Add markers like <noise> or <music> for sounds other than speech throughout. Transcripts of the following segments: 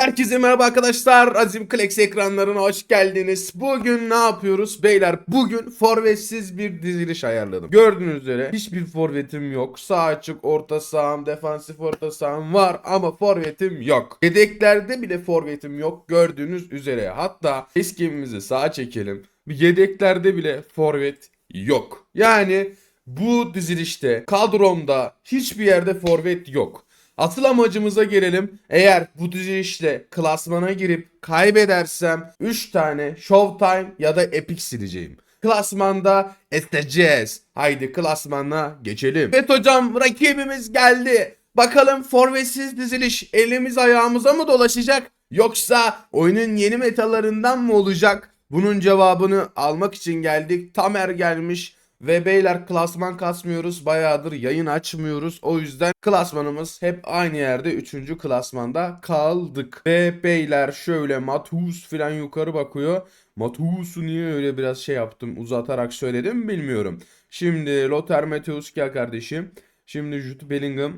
Herkese merhaba arkadaşlar. Azim Klex ekranlarına hoş geldiniz. Bugün ne yapıyoruz? Beyler bugün forvetsiz bir diziliş ayarladım. Gördüğünüz üzere hiçbir forvetim yok. Sağ açık, orta saham, defansif orta saham var ama forvetim yok. Yedeklerde bile forvetim yok gördüğünüz üzere. Hatta eskimizi sağa çekelim. Yedeklerde bile forvet yok. Yani bu dizilişte kadromda hiçbir yerde forvet yok. Asıl amacımıza gelelim. Eğer bu dizilişte klasmana girip kaybedersem 3 tane Showtime ya da Epic sileceğim. Klasmanda eseceğiz. Haydi klasmana geçelim. Evet hocam rakibimiz geldi. Bakalım forvetsiz diziliş elimiz ayağımıza mı dolaşacak? Yoksa oyunun yeni metalarından mı olacak? Bunun cevabını almak için geldik. Tamer gelmiş. Ve beyler klasman kasmıyoruz. Bayağıdır yayın açmıyoruz. O yüzden klasmanımız hep aynı yerde 3. klasmanda kaldık. Ve beyler şöyle Mathus falan yukarı bakıyor. Mathus'u niye öyle biraz şey yaptım uzatarak söyledim bilmiyorum. Şimdi Lothar Matthäus kardeşim. Şimdi Jude Bellingham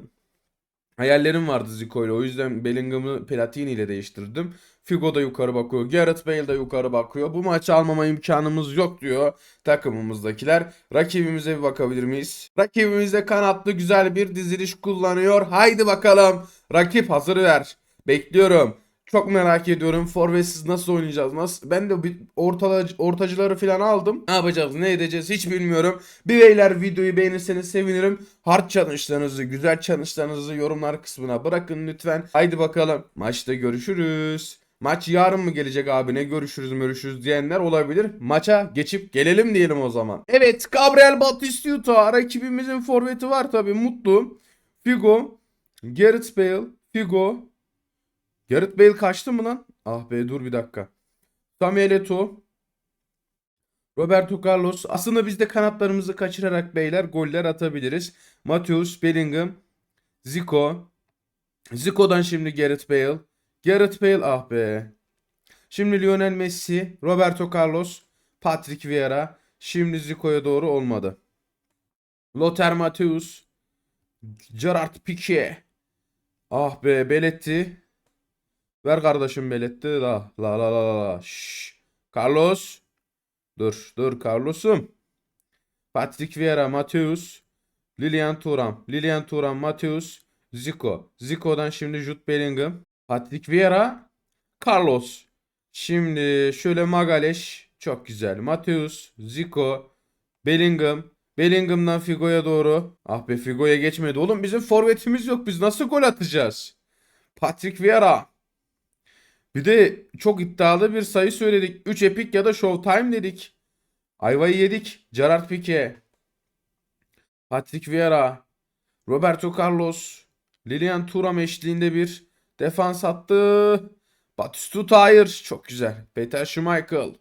Hayallerim vardı Zico ile. O yüzden Bellingham'ı Platini ile değiştirdim. Figo da yukarı bakıyor. Gareth Bale de yukarı bakıyor. Bu maçı almama imkanımız yok diyor takımımızdakiler. Rakibimize bir bakabilir miyiz? Rakibimiz de kanatlı güzel bir diziliş kullanıyor. Haydi bakalım. Rakip hazır ver. Bekliyorum. Çok merak ediyorum. Forvetsiz nasıl oynayacağız? Nasıl? Ben de bir ortalacı, ortacıları falan aldım. Ne yapacağız? Ne edeceğiz? Hiç bilmiyorum. Bir beyler videoyu beğenirseniz sevinirim. Hard challenge'larınızı, güzel challenge'larınızı yorumlar kısmına bırakın lütfen. Haydi bakalım. Maçta görüşürüz. Maç yarın mı gelecek abi ne görüşürüz görüşürüz diyenler olabilir. Maça geçip gelelim diyelim o zaman. Evet Gabriel Batistuta rakibimizin forveti var tabi mutlu. Figo, Gareth Bale, Figo. Gareth Bale kaçtı mı lan? Ah be dur bir dakika. Samuel Eto'o. Roberto Carlos. Aslında biz de kanatlarımızı kaçırarak beyler goller atabiliriz. Mateus, Bellingham, Zico. Zico'dan şimdi Gareth Bale. Gareth Bale ah be. Şimdi Lionel Messi, Roberto Carlos, Patrick Vieira. Şimdi Zico'ya doğru olmadı. Lothar Matthäus, Gerard Piqué. Ah be Belletti. Ver kardeşim Belletti. La la la la la. Şşş. Carlos. Dur dur Carlos'um. Patrick Vieira, Matthäus. Lilian Thuram. Lilian Thuram, Matthäus. Zico. Zico'dan şimdi Jude Bellingham. Patrick Vieira. Carlos. Şimdi şöyle Magaleş. Çok güzel. Mateus. Zico. Bellingham. Bellingham'dan Figo'ya doğru. Ah be Figo'ya geçmedi. Oğlum bizim forvetimiz yok. Biz nasıl gol atacağız? Patrick Vieira. Bir de çok iddialı bir sayı söyledik. 3 epik ya da showtime dedik. Ayvayı yedik. Gerard Piqué. Patrick Vieira. Roberto Carlos. Lilian Thuram eşliğinde bir defans attı. Batistuta hayır. Çok güzel. Peter Schmeichel.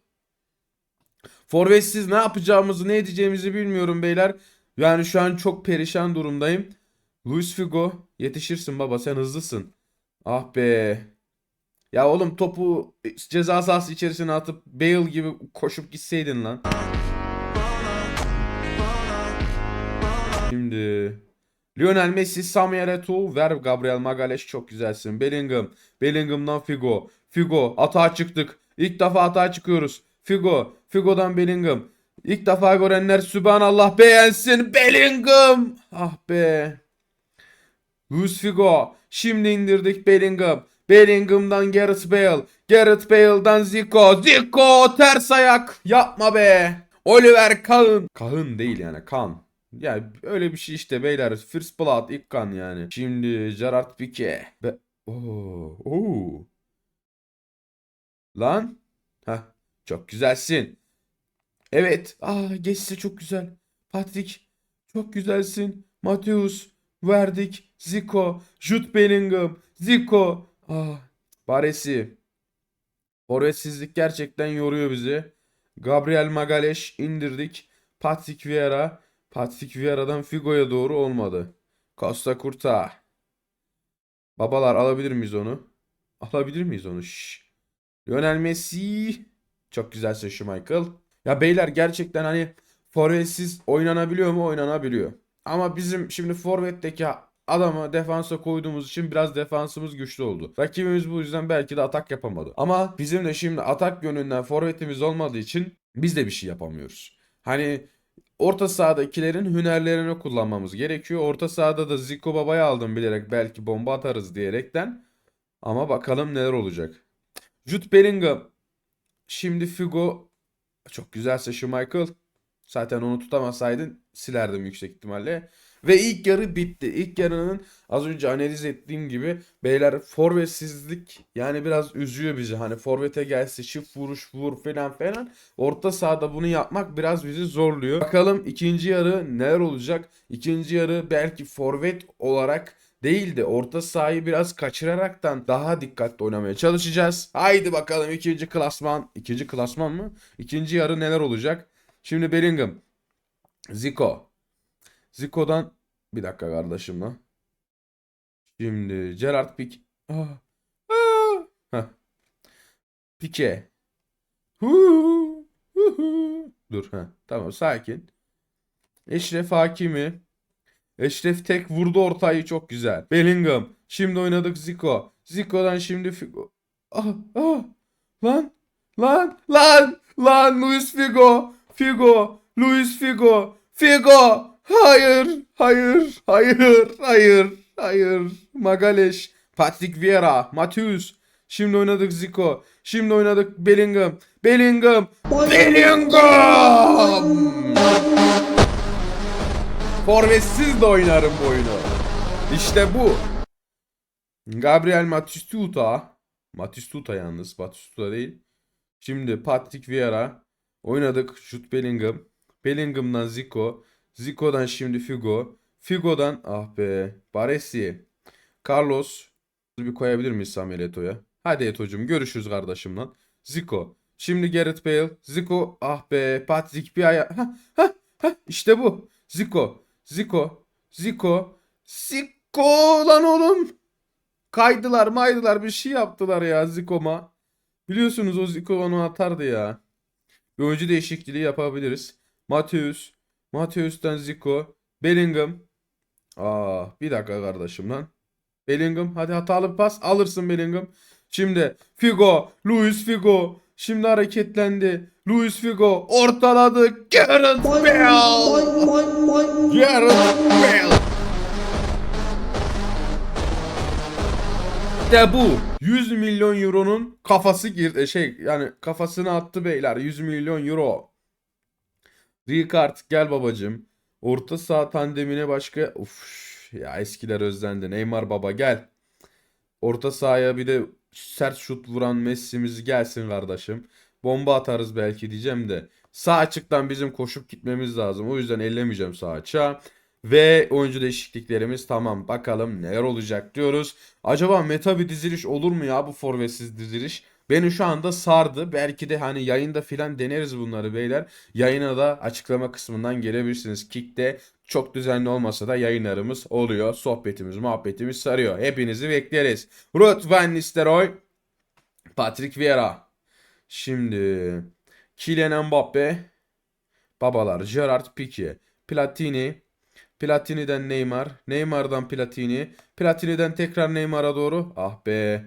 Forvetsiz ne yapacağımızı ne edeceğimizi bilmiyorum beyler. Yani şu an çok perişan durumdayım. Luis Figo yetişirsin baba sen hızlısın. Ah be. Ya oğlum topu ceza sahası içerisine atıp Bale gibi koşup gitseydin lan. Şimdi Lionel Messi, Samuel Eto'o, ver Gabriel Magalhaes çok güzelsin. Bellingham, Bellingham'dan Figo. Figo atağa çıktık. İlk defa atağa çıkıyoruz. Figo, Figo'dan Bellingham. İlk defa görenler Sübhanallah beğensin. Bellingham. Ah be. Luis Figo. Şimdi indirdik Bellingham. Bellingham'dan Gareth Bale. Gareth Bale'dan Zico. Zico ters ayak. Yapma be. Oliver Kahn. Kahn değil yani Kan. Yani öyle bir şey işte beyler. First Blood ilk kan yani. Şimdi Gerard Piqué. Be Oo, oo. Lan. Heh, çok güzelsin. Evet. Ah geçse çok güzel. Patrick. Çok güzelsin. Mateus. Verdik. Zico. Jude Bellingham. Zico. Ah. Baresi. Forvetsizlik gerçekten yoruyor bizi. Gabriel Magalhaes indirdik. Patrick Vieira. Patrick Vieira'dan Figo'ya doğru olmadı. Costa Curta. Babalar alabilir miyiz onu? Alabilir miyiz onu? Şşş. Lionel Messi. Çok güzelsin şu Michael. Ya beyler gerçekten hani forvetsiz oynanabiliyor mu? Oynanabiliyor. Ama bizim şimdi forvetteki adama defansa koyduğumuz için biraz defansımız güçlü oldu. Rakibimiz bu yüzden belki de atak yapamadı. Ama bizim de şimdi atak yönünden forvetimiz olmadığı için biz de bir şey yapamıyoruz. Hani orta sahadakilerin hünerlerini kullanmamız gerekiyor. Orta sahada da Zico Baba'yı aldım bilerek belki bomba atarız diyerekten. Ama bakalım neler olacak. Jude Bellingham. Şimdi Figo. Çok güzelse Michael. Zaten onu tutamasaydın silerdim yüksek ihtimalle. Ve ilk yarı bitti. İlk yarının az önce analiz ettiğim gibi beyler forvetsizlik yani biraz üzüyor bizi. Hani forvete gelse çift vuruş vur falan falan. Orta sahada bunu yapmak biraz bizi zorluyor. Bakalım ikinci yarı neler olacak? İkinci yarı belki forvet olarak değil de orta sahayı biraz kaçıraraktan daha dikkatli oynamaya çalışacağız. Haydi bakalım ikinci klasman. İkinci klasman mı? İkinci yarı neler olacak? Şimdi Bellingham. Zico. Zico'dan bir dakika kardeşim lan. Şimdi Gerard Pique. Ah. Ah. Hu. Dur ha. Tamam sakin. Eşref Hakimi. Eşref tek vurdu ortayı çok güzel. Bellingham. Şimdi oynadık Zico. Zico'dan şimdi Figo. Ah ah. Lan. Lan. Lan. Lan. Luis Figo. Figo. Luis Figo. Figo. Hayır. Hayır. Hayır. Hayır. Hayır. Magaleş. Patrick Vieira. Mateus. Şimdi oynadık Zico. Şimdi oynadık Bellingham. Bellingham. Bellingham. Forvetsiz de oynarım bu oyunu. İşte bu. Gabriel Matistuta. Matistuta yalnız. Batistuta değil. Şimdi Patrick Vieira. Oynadık. Jude Bellingham. Bellingham'dan Zico. Zico'dan şimdi Figo. Figo'dan ah be. Baresi. Carlos. Bir koyabilir miyiz Samuel Eto'ya? Hadi Eto'cum görüşürüz kardeşim lan. Zico. Şimdi Gareth Bale. Zico. Ah be. Patrick bir aya. Hah, hah, hah. İşte bu. Zico. Zico. Zico. Zico lan oğlum. Kaydılar maydılar bir şey yaptılar ya Zico'ma. Biliyorsunuz o Zico onu atardı ya. Bir oyuncu değişikliği yapabiliriz. Mateus. Mateus'tan Zico. Bellingham. Aa, bir dakika kardeşim lan. Bellingham hadi hatalı bir pas alırsın Bellingham. Şimdi Figo, Luis Figo. Şimdi hareketlendi. Luis Figo ortaladı. Gareth Bale. Gareth Bale. İşte bu. 100 milyon euronun kafası girdi. Şey yani kafasını attı beyler. 100 milyon euro. Ricard gel babacım. Orta saha tandemine başka... Uf ya eskiler özlendi. Neymar baba gel. Orta sahaya bir de sert şut vuran Messi'miz gelsin kardeşim. Bomba atarız belki diyeceğim de. Sağ açıktan bizim koşup gitmemiz lazım. O yüzden ellemeyeceğim sağ açığa. Ve oyuncu değişikliklerimiz tamam. Bakalım neler olacak diyoruz. Acaba meta bir diziliş olur mu ya bu forvetsiz diziliş? Beni şu anda sardı. Belki de hani yayında filan deneriz bunları beyler. Yayına da açıklama kısmından gelebilirsiniz. Kick'te çok düzenli olmasa da yayınlarımız oluyor. Sohbetimiz, muhabbetimiz sarıyor. Hepinizi bekleriz. Ruud van Nistelrooy, Patrick Vieira. Şimdi Kylian Mbappe, babalar Gerard Pique, Platini, Platini'den Neymar, Neymar'dan Platini, Platini'den tekrar Neymar'a doğru. Ah be.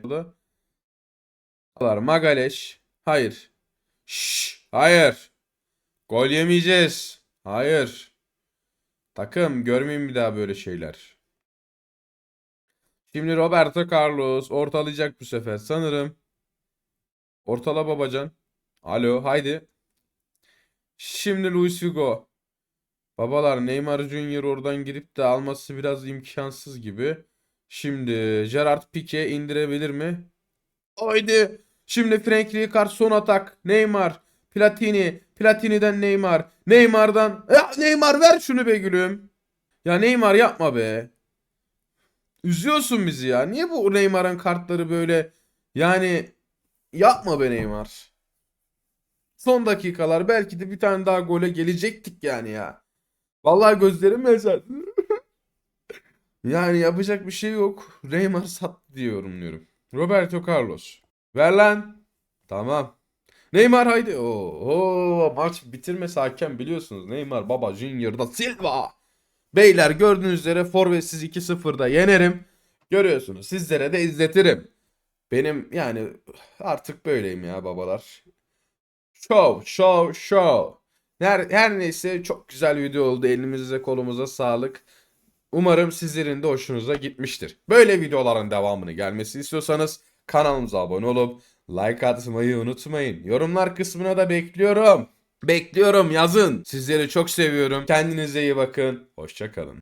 Babalar Magaleş. Hayır. Şşş, hayır. Gol yemeyeceğiz. Hayır. Takım görmeyin bir daha böyle şeyler. Şimdi Roberto Carlos ortalayacak bu sefer sanırım. Ortala babacan. Alo haydi. Şimdi Luis Figo. Babalar Neymar Junior oradan gidip de alması biraz imkansız gibi. Şimdi Gerard Pique indirebilir mi? Haydi. Şimdi Frank Rijkaard son atak. Neymar. Platini. Platini'den Neymar. Neymar'dan. Ya Neymar ver şunu be gülüm. Ya Neymar yapma be. Üzüyorsun bizi ya. Niye bu Neymar'ın kartları böyle yani yapma be Neymar. Son dakikalar belki de bir tane daha gole gelecektik yani ya. Vallahi gözlerim yaşardı. <laughs> yani yapacak bir şey yok. Neymar sat diyorum diyorum. Roberto Carlos. Ver lan. Tamam. Neymar haydi. Oo, maç bitirmesi hakem biliyorsunuz. Neymar baba Junior da Silva. Beyler gördüğünüz üzere forvetsiz 2-0'da yenerim. Görüyorsunuz sizlere de izletirim. Benim yani artık böyleyim ya babalar. Show, show, show. Her, her neyse çok güzel video oldu. Elimize kolumuza sağlık. Umarım sizlerin de hoşunuza gitmiştir. Böyle videoların devamını gelmesini istiyorsanız kanalımıza abone olup like atmayı unutmayın. Yorumlar kısmına da bekliyorum. Bekliyorum yazın. Sizleri çok seviyorum. Kendinize iyi bakın. Hoşçakalın.